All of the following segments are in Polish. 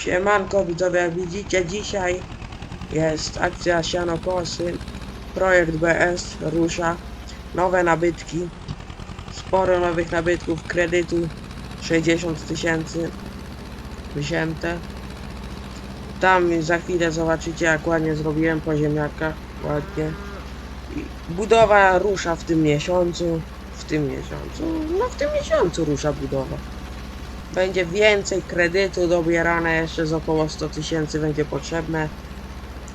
Siemanko widzowie, jak widzicie dzisiaj jest akcja Sianokosy, projekt BS rusza, nowe nabytki, sporo nowych nabytków, kredytu 60 tysięcy wzięte. Tam za chwilę zobaczycie jak ładnie zrobiłem po ziemniakach, ładnie. Budowa rusza w tym miesiącu, w tym miesiącu, no w tym miesiącu rusza budowa. Będzie więcej kredytu dobierane, jeszcze z około 100 tysięcy będzie potrzebne.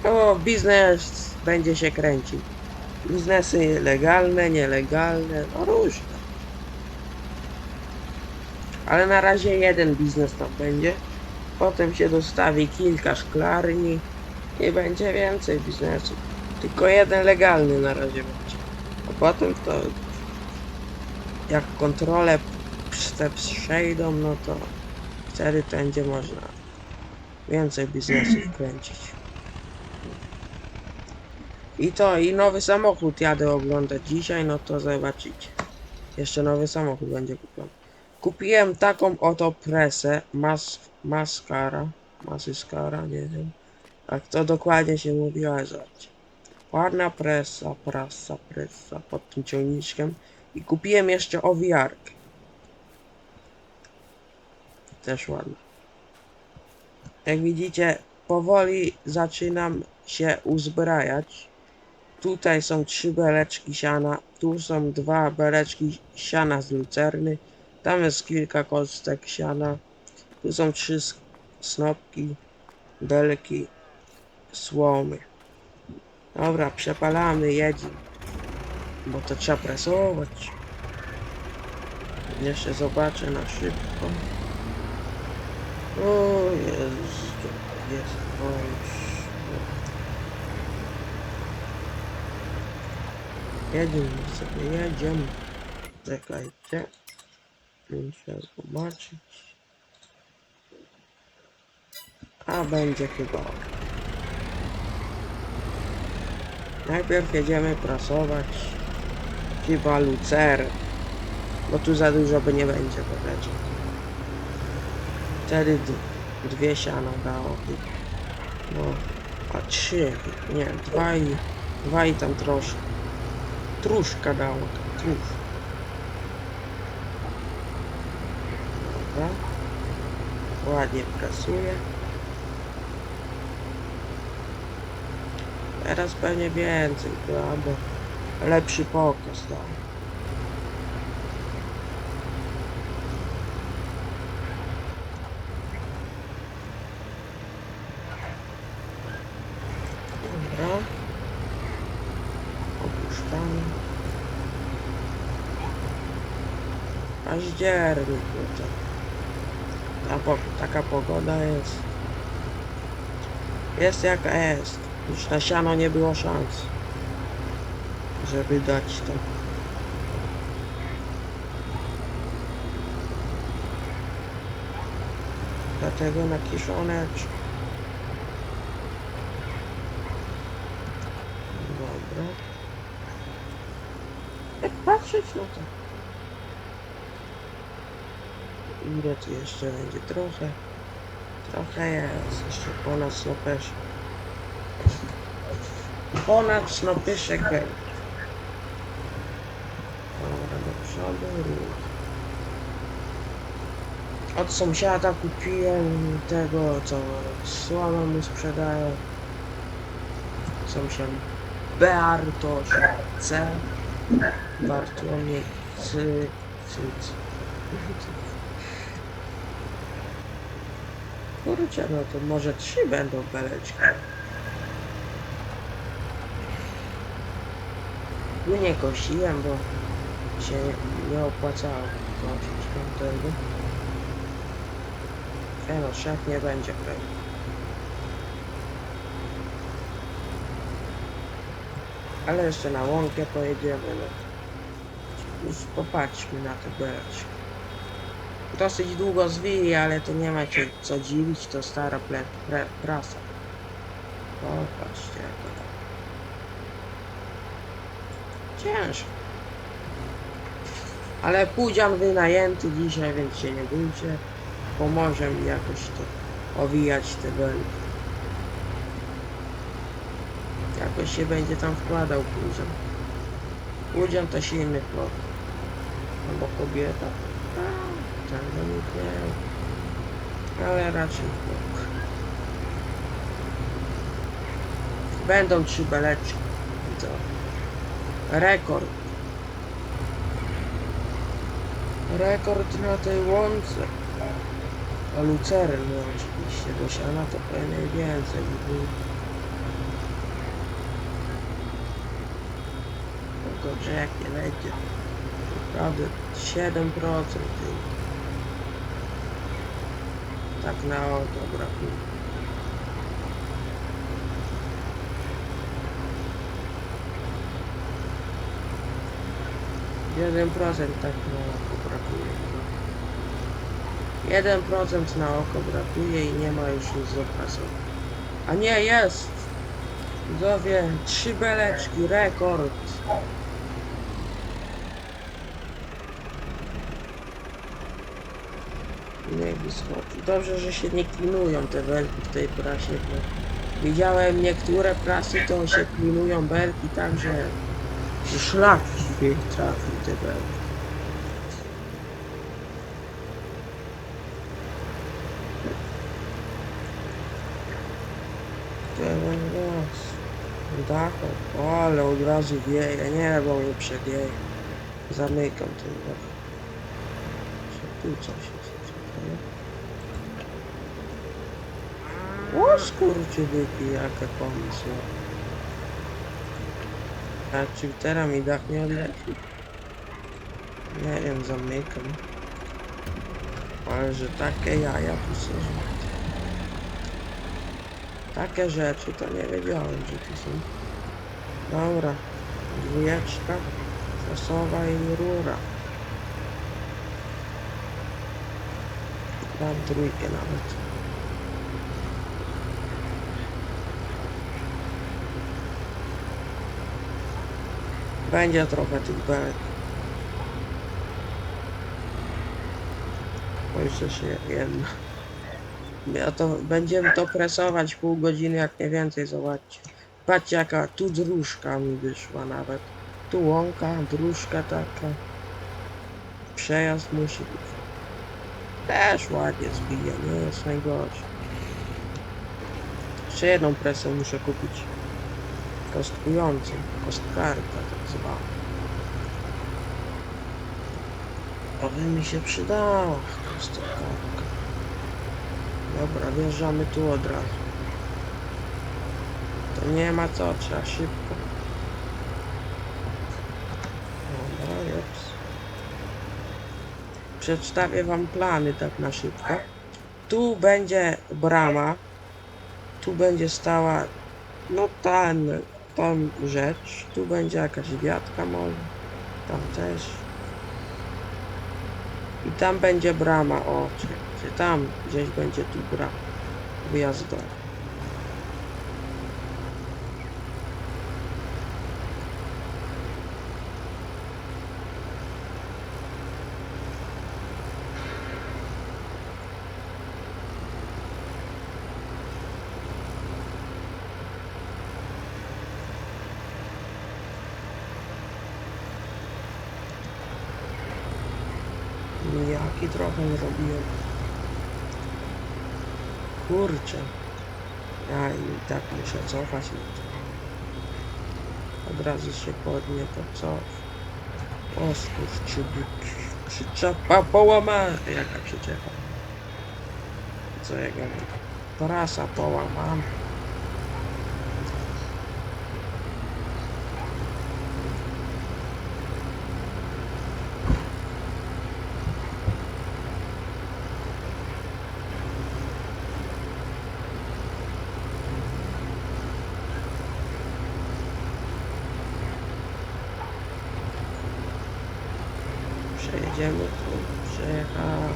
O, biznes będzie się kręcił. Biznesy legalne, nielegalne, no różne. Ale na razie jeden biznes tam będzie. Potem się dostawi kilka szklarni i będzie więcej biznesów. Tylko jeden legalny na razie będzie. A potem to jak kontrole te przejdą, no to wtedy będzie można więcej biznesów kręcić. I to, i nowy samochód jadę oglądać dzisiaj, no to zobaczycie. Jeszcze nowy samochód będzie kupiony. Kupiłem taką oto presę, mas, maskara, masyskara, nie wiem. Jak to dokładnie się mówi, ale zobaczcie. Ładna presa, prasa, presa pod tym ciągniczkiem. I kupiłem jeszcze owijarkę. Też ładna. Jak widzicie, powoli zaczynam się uzbrajać. Tutaj są trzy beleczki siana, tu są dwa beleczki siana z lucerny, tam jest kilka kostek siana, tu są trzy snopki, belki, słomy. Dobra, przepalamy, jedziemy, bo to trzeba presować. Jeszcze zobaczę na szybko. O Jezu, jest wąż. Jedziemy sobie, jedziemy. Czekajcie. Muszę zobaczyć. A będzie chyba. Najpierw jedziemy prasować. Chyba lucer. Bo tu za dużo by nie będzie powiedzieć. Wtedy dwie siana dało. No, a trzy, nie, dwa i, dwa i tam troszkę. Truszka dało, trusz. Dobra. Ładnie prasuje. Teraz pewnie więcej, bo lepszy pokaz dał. Dobra. Opuszczamy. No to. Ta po, taka pogoda jest. Jest jaka jest. Już na siano nie było szans. Żeby dać to. Dlatego na kiszoneczku. Dobra. Jak patrzeć, no to... Ile tu jeszcze będzie? Trochę. Trochę jest. Jeszcze ponad snopeszek. Ponad snopeszek będzie. Dobra, do przodu. Od sąsiada kupiłem tego, co słomę mu sprzedają. Sąsiad Beartosz C. Bartłomiej Cy. Cyc. Kurczę, no to może trzy będą beleczki. Tu nie kosiłem, bo się nie opłacało kosić tamtego. E no, szef nie będzie pewnie. Ale jeszcze na łąkę pojedziemy, no. Już popatrzmy na te beleczki. Dosyć długo zwija, ale to nie ma się co dziwić, to stara ple, pre, prasa. Popatrzcie jak to tak. Ciężko. Ale pójdzian wynajęty dzisiaj, więc się nie bójcie. Pomoże mi jakoś to owijać te belki. Jakoś się będzie tam wkładał później. Udział to silny chłop. Albo kobieta. Nie. Ale raczej chłop. Będą trzy beleczki. To rekord. Rekord na tej łące. A luceren no oczywiście, do siana to pewnie więcej by było. Tylko, jak nie będzie. Naprawdę 7% tej. Tak na oko brakuje. Jeden procent tak na oko brakuje. Jeden procent na oko brakuje i nie ma już nic. A nie, jest! Widzowie, trzy beleczki, rekord. Dobrze, że się nie klinują te belki w tej prasie, bo widziałem niektóre prasy, to się klinują belki tak, że szlak w ich trafi te belki. Dachu. Ale od razu wieje. Nie, bo mnie przewieje. Zamykam ten dach. Jest? Czekaj. O, skurczybyki, jaka pomysł. A czy teraz mi dach nie odleci? Nie wiem, zamykam. Ale że takie jaja tu są. Takie rzeczy to nie wiedziałem, że tu są. Dobra. Dwójeczka. Fasowa i rura. Dam trójkę nawet. Będzie trochę tych belek. Bo jeszcze się jedna. Ja to będziemy to presować pół godziny, jak nie więcej, zobaczcie. Patrzcie jaka tu dróżka mi wyszła nawet. Tu łąka, dróżka taka. Przejazd musi być. Też ładnie zbija, nie jest najgorsze. Jeszcze jedną presę muszę kupić. Kostkującą, kostkarka tak zwana. To by mi się przydała kostkarka. Dobra, wjeżdżamy tu od razu. To nie ma co, trzeba szybko. Dobra, jest. Przedstawię wam plany tak na szybko. Tu będzie brama. Tu będzie stała, no ten, tam rzecz. Tu będzie jakaś wiatka może. Tam też. I tam będzie brama, o, czy, czy tam gdzieś będzie tu brama wyjazdowa. Jaki trochę zrobiłem. Kurczę. Ja i tak muszę cofać. Od razu się podnie to co. O skurczybyk. Przyczepa połamana. Jaka przyczepa? Co ja gadam? Prasa połamana. Przejedziemy tu. Przejechałem.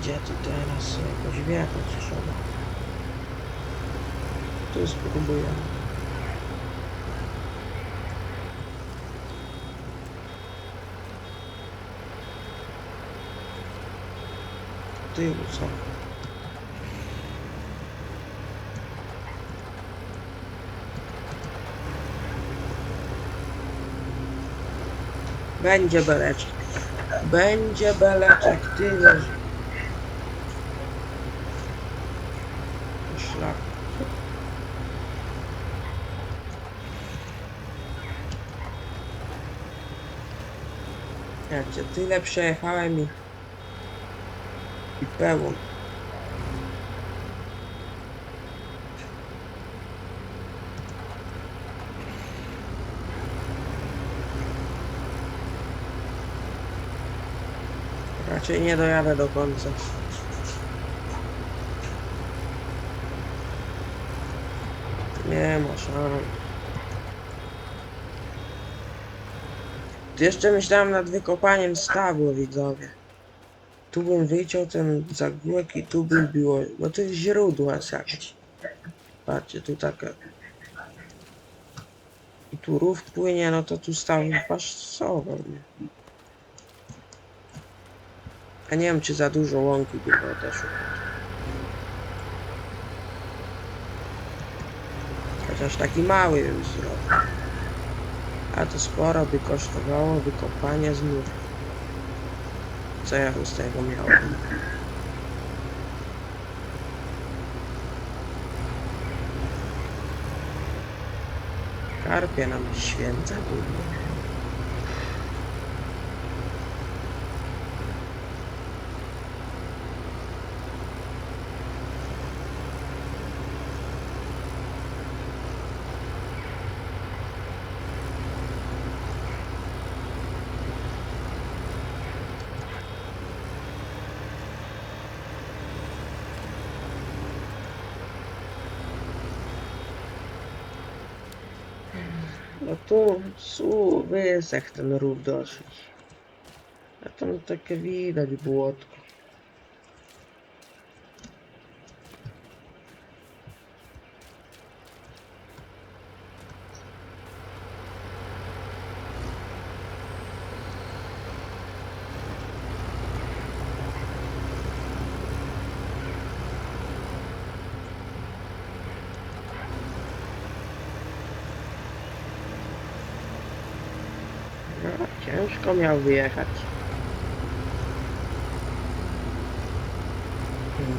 Gdzie tu teraz jakoś wjechać trzeba? Tu spróbujemy. tyłu, co? Będzie beleczek. Będzie beleczek, tyle. Szlak. Ja cię tyle przejechałem i... I pełen. Raczej nie dojadę do końca. Nie ma szans. Jeszcze myślałem nad wykopaniem stawu, widzowie. Tu bym wyciął ten zagłek i tu bym było... Bo to jest źródło jakieś. Patrzcie, tu takie... I tu rów płynie, no to tu staw pasował. A nie wiem, czy za dużo łąki by było też. Chociaż taki mały bym zrobił. A to sporo by kosztowało wykopanie znów. Co ja z tego miał? Karpie nam święta były. No tu, su, wysech ten rów dosyć. A tam takie widać błotko. Ciężko miał wyjechać.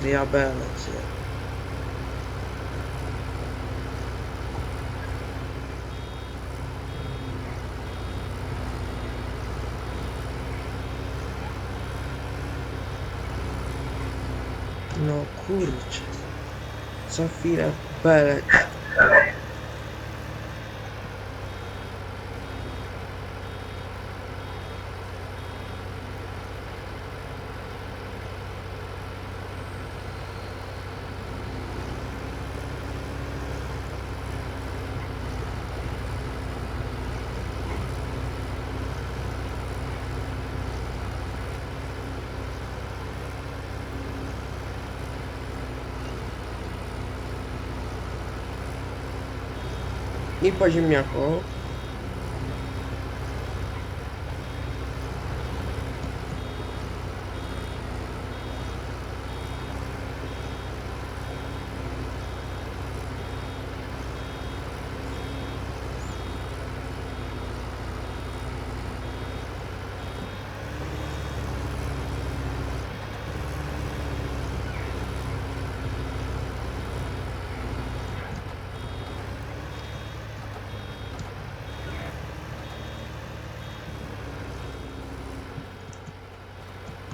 Diabelec. No kurczę. Co chwilę belec. I po ziemniaku.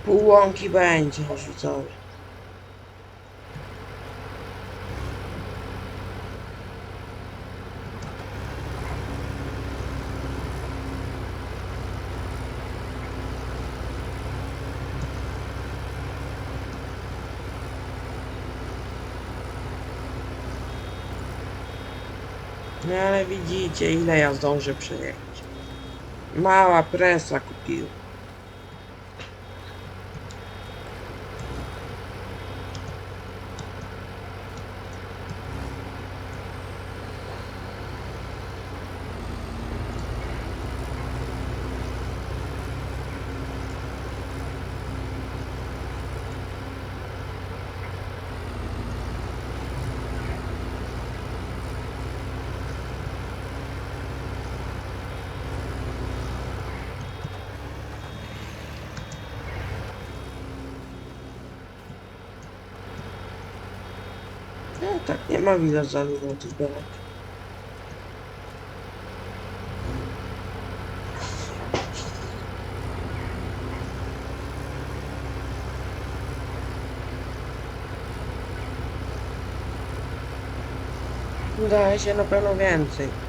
Pół łąki będzie, widzowie. No ale widzicie, ile ja zdążę przejechać. Mała presa kupił. Nie, tak nie ma widać za dużo tych belek. Wydaje się na pewno więcej.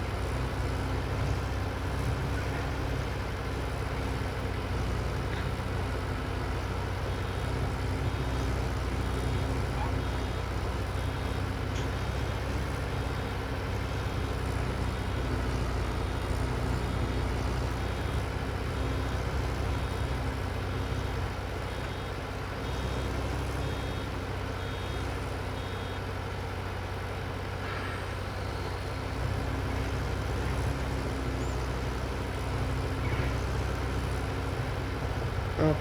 O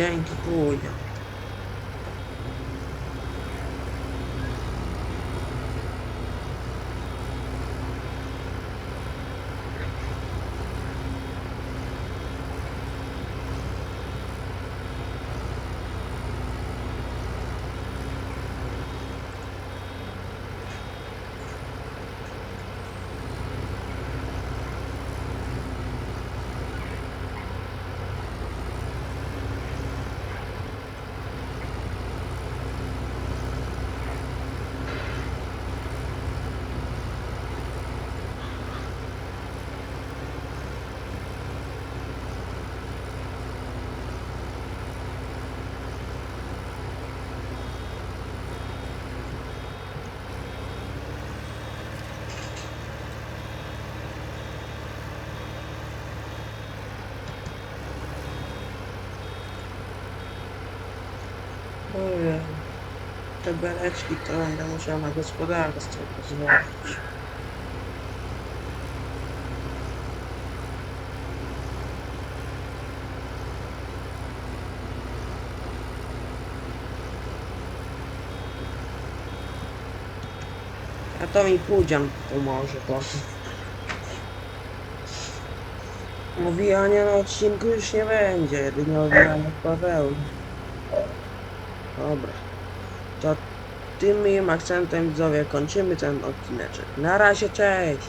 gente, cuida. Te beleczki to będę musiał na gospodarstwo pozwolić. A to mi pójdziam pomoże potem. Owijania na odcinku już nie będzie, jedynie owijanie Paweł. Dobra. Tym miłym akcentem widzowie kończymy ten odcineczek. Na razie, cześć!